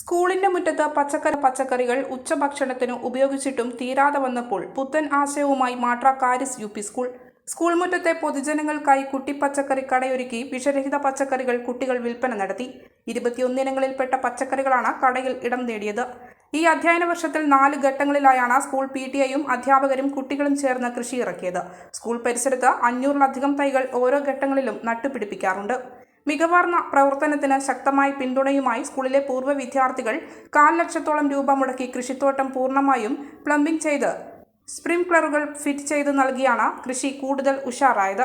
സ്കൂളിന്റെ മുറ്റത്ത് പച്ചക്കറി പച്ചക്കറികൾ ഉച്ചഭക്ഷണത്തിന് ഉപയോഗിച്ചിട്ടും തീരാതെ വന്നപ്പോൾ പുത്തൻ ആശയവുമായി മാട്ര കാരിസ് യു പി സ്കൂൾ. സ്കൂൾ മുറ്റത്തെ പൊതുജനങ്ങൾക്കായി കുട്ടി പച്ചക്കറി കടയൊരുക്കി വിഷരഹിത പച്ചക്കറികൾ കുട്ടികൾ വിൽപ്പന നടത്തി. ഇരുപത്തിയൊന്നിനങ്ങളിൽപ്പെട്ട പച്ചക്കറികളാണ് കടയിൽ ഇടം നേടിയത്. ഈ അധ്യയന വർഷത്തിൽ നാല് ഘട്ടങ്ങളിലായാണ് സ്കൂൾ പി ടി ഐയും അധ്യാപകരും കുട്ടികളും ചേർന്ന് കൃഷി ഇറക്കിയത് സ്കൂൾ പരിസരത്ത് അഞ്ഞൂറിലധികം തൈകൾ ഓരോ ഘട്ടങ്ങളിലും നട്ടുപിടിപ്പിക്കാറുണ്ട്. മികവാർന്ന പ്രവർത്തനത്തിന് ശക്തമായ പിന്തുണയുമായി സ്കൂളിലെ പൂർവ വിദ്യാർത്ഥികൾ കാൽ ലക്ഷത്തോളം രൂപ മുടക്കി കൃഷിത്തോട്ടം പൂർണമായും പ്ലംബിംഗ് ചെയ്ത് സ്പ്രിംക്ലറുകൾ ഫിറ്റ് ചെയ്ത് നൽകിയാണ് കൃഷി കൂടുതൽ ഉഷാറായത്.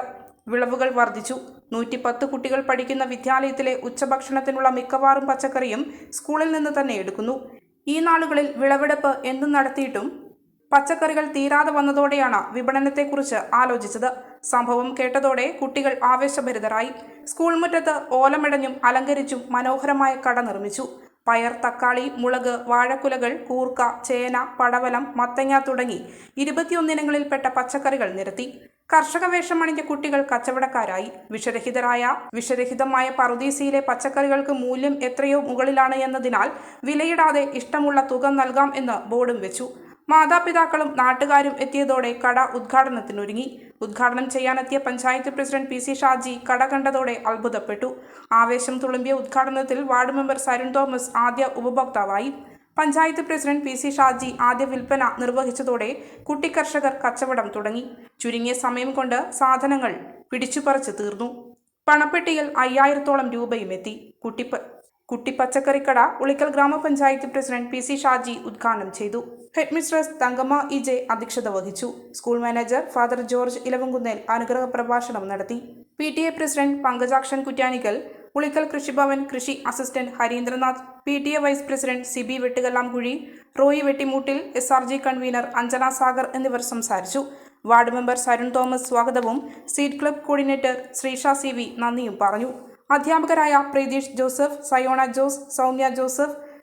വിളവുകൾ വർദ്ധിച്ചു. നൂറ്റി പത്ത് കുട്ടികൾ പഠിക്കുന്ന വിദ്യാലയത്തിലെ ഉച്ചഭക്ഷണത്തിനുള്ള മിക്കവാറും പച്ചക്കറിയും സ്കൂളിൽ നിന്ന് തന്നെ എടുക്കുന്നു. ഈ നാളുകളിൽ വിളവെടുപ്പ് എന്തും നടത്തിയിട്ടും പച്ചക്കറികൾ തീരാതെ വന്നതോടെയാണ് വിപണനത്തെക്കുറിച്ച് ആലോചിച്ചത്. സംഭവം കേട്ടതോടെ കുട്ടികൾ ആവേശഭരിതരായി. സ്കൂൾ മുറ്റത്ത് ഓലമിടഞ്ഞും അലങ്കരിച്ചും മനോഹരമായ കട നിർമ്മിച്ചു. പയർ തക്കാളി മുളക് വാഴക്കുലകൾ കൂർക്ക ചേന പടവലം മത്തങ്ങ തുടങ്ങി ഇരുപത്തിയൊന്നിനങ്ങളിൽപ്പെട്ട പച്ചക്കറികൾ നിരത്തി. കർഷക വേഷമണിഞ്ഞ കുട്ടികൾ കച്ചവടക്കാരായി. വിഷരഹിതരായ വിഷരഹിതമായ പറുദീസയിലെ പച്ചക്കറികൾക്ക് മൂല്യം എത്രയോ മുകളിലാണ് എന്നതിനാൽ വിലയിടാതെ ഇഷ്ടമുള്ള തുക നൽകാം എന്ന് ബോർഡും വെച്ചു. മാതാപിതാക്കളും നാട്ടുകാരും എത്തിയതോടെ കട ഉദ്ഘാടനത്തിനൊരുങ്ങി. ഉദ്ഘാടനം ചെയ്യാനെത്തിയ panchayat president P C Shaji കട കണ്ടതോടെ അത്ഭുതപ്പെട്ടു. ആവേശം തുളുമ്പിയ ഉദ്ഘാടനത്തിൽ വാർഡ് മെമ്പർ സരുൺ തോമസ് ആദ്യ ഉപഭോക്താവായി. Panchayat president P C Shaji ആദ്യ വിൽപ്പന നിർവഹിച്ചതോടെ കുട്ടിക്കർഷകർ കച്ചവടം തുടങ്ങി. ചുരുങ്ങിയ സമയം കൊണ്ട് സാധനങ്ങൾ പിടിച്ചുപറിച്ചു തീർന്നു. പണപ്പെട്ടിയിൽ അയ്യായിരത്തോളം രൂപയും എത്തി. കുട്ടിപ്പ കുട്ടിപ്പച്ചക്കറിക്കട ഉളിക്കൽ ഗ്രാമപഞ്ചായത്ത് പ്രസിഡന്റ് പി സി ഷാജി ഉദ്ഘാടനം ചെയ്തു. Headmistress Thankamma E J അധ്യക്ഷത വഹിച്ചു. School manager father George Elavankunnel അനുഗ്രഹ പ്രഭാഷണം നടത്തി. P T A president Pankajakshan Kuttiyanickal Pulickal Krishibhavan കൃഷി assistant Harindranath P T A vice president Siby Vettukallamkuzhi Roy Vettimoottil S R G convener Anjana Sagar എന്നിവർ സംസാരിച്ചു. Ward member Sarun Thomas സ്വാഗതവും seed club coordinator Sreesha C V നന്ദിയും പറഞ്ഞു. അധ്യാപകരായ Preetheesh Joseph Sayona Jose Soumya Joseph